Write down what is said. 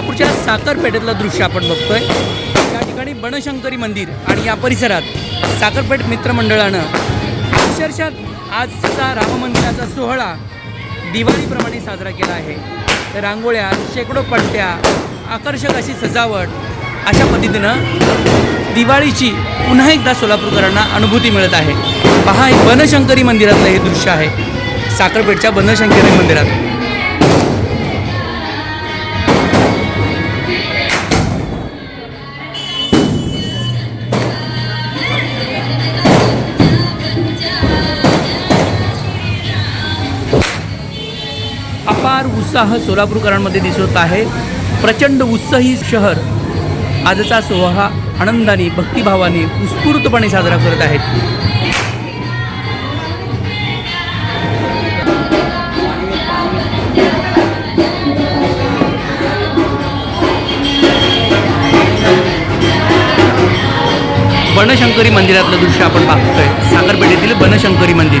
साखरपेठेतलं दृश्य आपण बघतोय. या ठिकाणी बनशंकरी मंदिर आणि या परिसरात साखरपेठ मित्रमंडळानं अक्षरशः आजचा राममंदिराचा सोहळा दिवाळीप्रमाणे साजरा केला आहे. रांगोळ्या शेकडो पट्ट्या आकर्षक अशी सजावट अशा पद्धतीनं दिवाळीची पुन्हा एकदा सोलापूरकरांना अनुभूती मिळत आहे. पहा हे बनशंकरी मंदिरातलं हे दृश्य आहे. साखरपेठच्या बनशंकरी मंदिरात. फार उत्साह सोलापूरकरांमध्ये दिसत आहे. प्रचंड उत्साही शहर आजचा सोहळा आनंदाने भक्तिभावाने उत्स्फूर्तपणे साजरा करत आहेत. बनशंकरी मंदिरातलं दृश्य आपण पाहतोय. साखरपेठेतील बनशंकरी मंदिर.